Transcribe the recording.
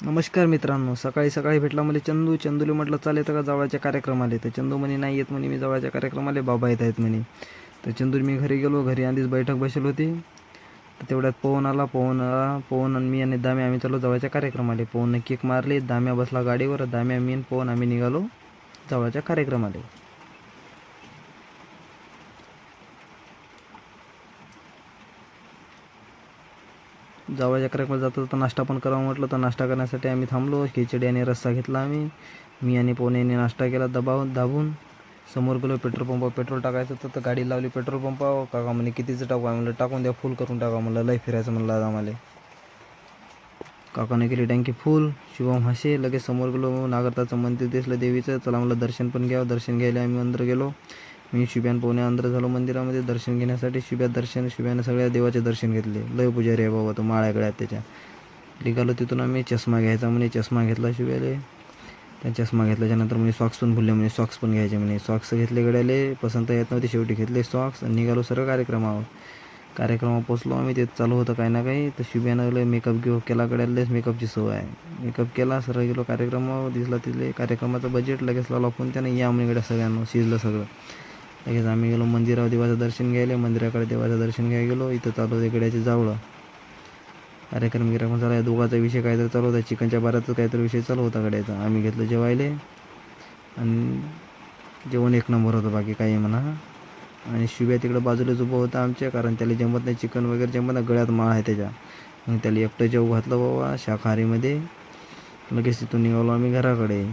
नमस्कार मित्रांनो सकाळी सकाळी भेटला मला चंदू चंदूला म्हटलं चालेल तर का जवळच्या कार्यक्रमाला? तर चंदू म्हणे नाही येत म्हणे मी जवळच्या कार्यक्रमाला. बाबा येत आहेत म्हणे. तर चंदू मी घरी गेलो घरी आधीच बैठक बसेल होती. तर तेवढ्यात पवन आला पवन आला पवन आणि मी आणि दाम्या आम्ही चाललो जवळच्या कार्यक्रमाला. पवनने केक मारले दाम्या बसला गाडीवर दाम्या मी आणि पवन आम्ही निघालो जवळच्या कार्यक्रमाला. जावयाच्या क्रॅकमध्ये जातो तर नाश्ता पण करावा म्हटलं तर नाश्ता करण्यासाठी आम्ही थांबलो. खिचडी आणि रस्सा घेतला आम्ही. मी आणि पोनेने नाश्ता केला दबावून दाबून. समोर गेलो पेट्रोल पंपावर पेट्रोल टाकायचं होतं तर गाडी लावली पेट्रोल पंपावर. काका म्हणे कितीचं टाकू? आहे म्हणलं टाकून द्या फुल करून टाका. म्हणलं लय फिरायचं म्हणलं आज आम्हाला. काकाने केली टँकी फुल शिवम हसे लगेच समोर गेलो. नागरताचं मंदिर दिसलं देवीचं. चला म्हणलं दर्शन पण घ्यावं. दर्शन घ्यायला आम्ही अंदर गेलो. मी शिब्यान पोहण्या अंदर झालो मंदिरामध्ये दर्शन घेण्यासाठी. शुभ्यात दर्शन शुभ्याने सगळ्या देवाचे दर्शन घेतले. लय पुजारी आहे बाबा तो माळ्याकडे आहे त्याच्या. निघालो तिथून आम्ही चष्मा घ्यायचा म्हणे चष्मा घेतला शिव्याले त्या चष्मा घेतल्याच्यानंतर म्हणे सॉक्स पण भुलले म्हणे सॉक्स पण घ्यायचे म्हणे. सॉक्स घेतले गड्याले पसंत येत नव्हते शेवटी घेतले सॉक्स आणि निघालो सर्व कार्यक्रमावर. कार्यक्रमावर पोचलो आम्ही ते चालू होतं काही ना काही. तर शिब्यानं लय मेकअप घेऊ केला गड्यालेच मेकअपची सवय आहे. मेकअप केला सर गेलो कार्यक्रमावर दिसला तिथले. कार्यक्रमाचं बजेट लगेच लावला पण त्यानं या म्हणे गड्या सगळ्यांना शिजलं सगळं. लगेच आम्ही गेलो मंदिरावर देवाचं दर्शन घ्यायला मंदिराकडे देवाचं दर्शन घ्यायला गेलो. इथं चालू होते गड्याचे जावळं. कार्यक्रम गिराक्रम चालू आहे. दोघाचा विषय काहीतरी चालू होता. चिकनच्या बाराचा काहीतरी विषय चालू होता गड्याचा. आम्ही घेतलं जेवायले. आणि जेवण एक नंबर होतं बाकी काही म्हणा. आणि शिव्या तिकडं बाजूलाच उभं होतं आमच्या कारण त्याला जमत नाही चिकन वगैरे जमत नाही गळ्यात माळ आहे त्याच्या. मग त्याला एकटं जेव घातलं बाबा शाकाहारीमध्ये. लगेच तिथून निघालो आम्ही घराकडे.